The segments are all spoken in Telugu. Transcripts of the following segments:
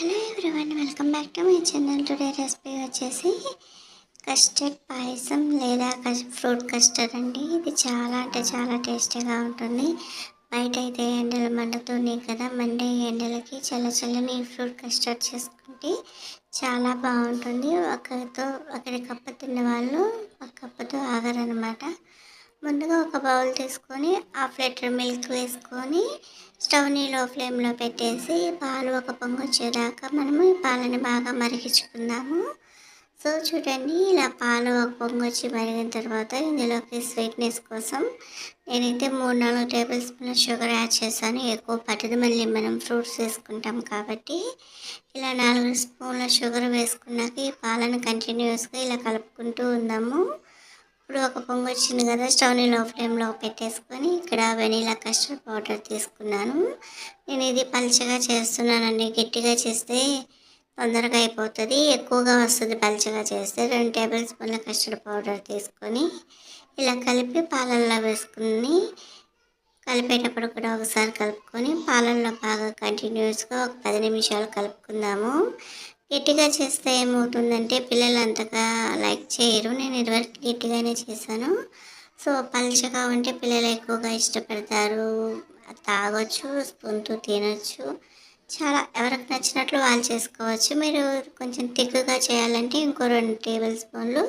Hello everyone welcome back to my channel. Today recipe వచ్చేసి కస్టర్డ్ పాయసం లేదా ఫ్రూట్ కస్టర్డ్ అండి. ఇది చాలా అంటే చాలా టేస్టీగా ఉంటుంది. బయట అయితే ఎండలు మండుతున్నాయి కదా మండే ఎండలకి చల్ల చల్లని ఫ్రూట్ కస్టర్డ్ చేసుకుంటే చాలా బాగుంటుంది. ఒకరితో ఒకరి కప్ప తిన్న వాళ్ళు ఒక కప్పతో ఆగరనమాట ముందుగా ఒక బౌల్ తీసుకొని హాఫ్ లీటర్ మిల్క్ వేసుకొని స్టవ్ని లో ఫ్లేమ్లో పెట్టేసి పాలు ఒక పొంగు వచ్చేదాకా మనము ఈ పాలని బాగా మరిగించుకుందాము. సో చూడండి ఇలా పాలు ఒక పొంగు వచ్చి మరిగిన తర్వాత ఇందులోకి స్వీట్నెస్ కోసం నేనైతే మూడు నాలుగు టేబుల్ స్పూన్ల షుగర్ యాడ్ చేశాను. ఎక్కువ పట్టదు మళ్ళీ మనం ఫ్రూట్స్ వేసుకుంటాం కాబట్టి. ఇలా నాలుగు స్పూన్ల షుగర్ వేసుకున్నాక ఈ పాలను కంటిన్యూస్గా ఇలా కలుపుకుంటూ ఉందాము. ఇప్పుడు ఒక పొంగు వచ్చింది కదా స్టవ్ని లో ఫ్లేమ్లో పెట్టేసుకొని ఇక్కడ వెనీలా కస్టర్డ్ పౌడర్ తీసుకున్నాను. నేను ఇది పలుచగా చేస్తున్నానండి. గట్టిగా చేస్తే తొందరగా అయిపోతుంది. ఎక్కువగా వస్తుంది పలుచగా చేస్తే రెండు టేబుల్ స్పూన్ల కస్టర్డ్ పౌడర్ తీసుకొని ఇలా కలిపి పాలల్లో వేసుకుని కలిపేటప్పుడు కూడా ఒకసారి కలుపుకొని పాలల్లో బాగా కంటిన్యూస్గా ఒక పది నిమిషాలు కలుపుకుందాము. గట్టిగా చేస్తే ఏమవుతుందంటే పిల్లలు అంతగా లైక్ చేయరు. నేను ఇదివరకు గట్టిగానే చేశాను. సో పలుచగా ఉంటే పిల్లలు ఎక్కువగా ఇష్టపడతారు. తాగొచ్చు స్పూన్తో తినొచ్చు. చాలా ఎవరికి నచ్చినట్లు వాళ్ళు చేసుకోవచ్చు. మీరు కొంచెం తిక్కుగా చేయాలంటే ఇంకో రెండు టేబుల్ స్పూన్లు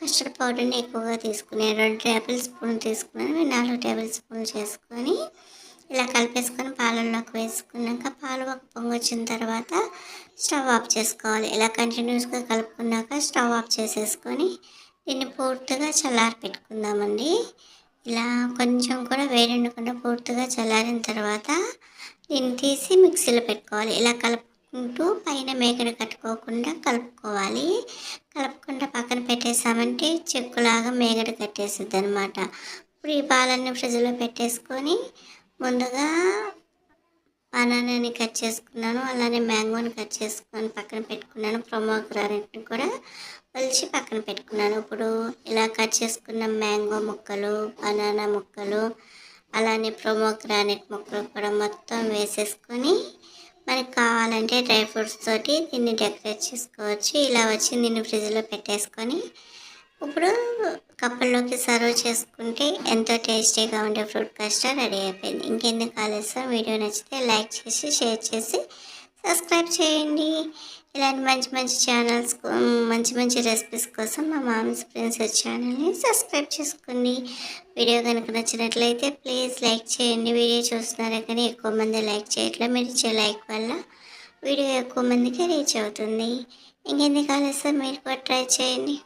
కస్టర్డ్ పౌడర్ని ఎక్కువగా తీసుకుని రెండు టేబుల్ స్పూన్ తీసుకుని నాలుగు టేబుల్ స్పూన్లు చేసుకొని ఇలా కలిపేసుకొని పాలల్లోకి వేసుకున్నాక పాలు ఒక వచ్చిన తర్వాత స్టవ్ ఆఫ్ చేసుకోవాలి. ఇలా కంటిన్యూస్గా కలుపుకున్నాక స్టవ్ ఆఫ్ చేసేసుకొని దీన్ని పూర్తిగా చల్లారి పెట్టుకుందామండి. ఇలా కొంచెం కూడా వేడెండకుండా పూర్తిగా చల్లారిన తర్వాత దీన్ని తీసి మిక్సీలో పెట్టుకోవాలి. ఇలా కలుపుకుంటూ పైన మేకడ కట్టుకోకుండా కలుపుకోవాలి. కలుపుకుంటూ పక్కన పెట్టేసామంటే చెక్కులాగా మేగడ కట్టేస్తుంది అనమాట ఇప్పుడు ఈ పాలన్నీ ఫ్రిడ్జ్లో పెట్టేసుకొని ముందుగా బనానాని కట్ చేసుకున్నాను అలానే మ్యాంగోని కట్ చేసుకొని పక్కన పెట్టుకున్నాను ప్రొమోగ్రానెట్ని కూడా ఒలిచి పక్కన పెట్టుకున్నాను. ఇప్పుడు ఇలా కట్ చేసుకున్న మ్యాంగో ముక్కలు బనానా ముక్కలు అలానే ప్రొమోగ్రానెట్ ముక్కలు కూడా మొత్తం వేసేసుకొని మనకి కావాలంటే డ్రై ఫ్రూట్స్ తోటి దీన్ని డెకరేట్ చేసుకోవచ్చు. ఇలా వచ్చి దీన్ని ఫ్రిడ్జ్లో పెట్టేసుకొని ఇప్పుడు కప్పుల్లోకి సర్వ్ చేసుకుంటే ఎంతో టేస్టీగా ఉండే ఫ్రూట్ కస్టర్డ్ రెడీ అయిపోయింది. ఇంకెందుకు ఆలస్యం? వీడియో నచ్చితే లైక్ చేసి షేర్ చేసి సబ్స్క్రైబ్ చేయండి. ఇలాంటి మంచి మంచి ఛానల్స్ మంచి మంచి రెసిపీస్ కోసం మా మామ్స్ ప్రిన్సెస్ ఛానల్ని సబ్స్క్రైబ్ చేసుకోండి. వీడియో కనుక నచ్చినట్లయితే ప్లీజ్ లైక్ చేయండి. వీడియో చూస్తున్నారే కానీ ఎక్కువ మంది లైక్ చేయట్లేదు మీరు ఇచ్చే లైక్ వల్ల వీడియో ఎక్కువ మందికి రీచ్ అవుతుంది. ఇంకెందుకు ఆలస్యం? మీరు కూడా ట్రై చేయండి.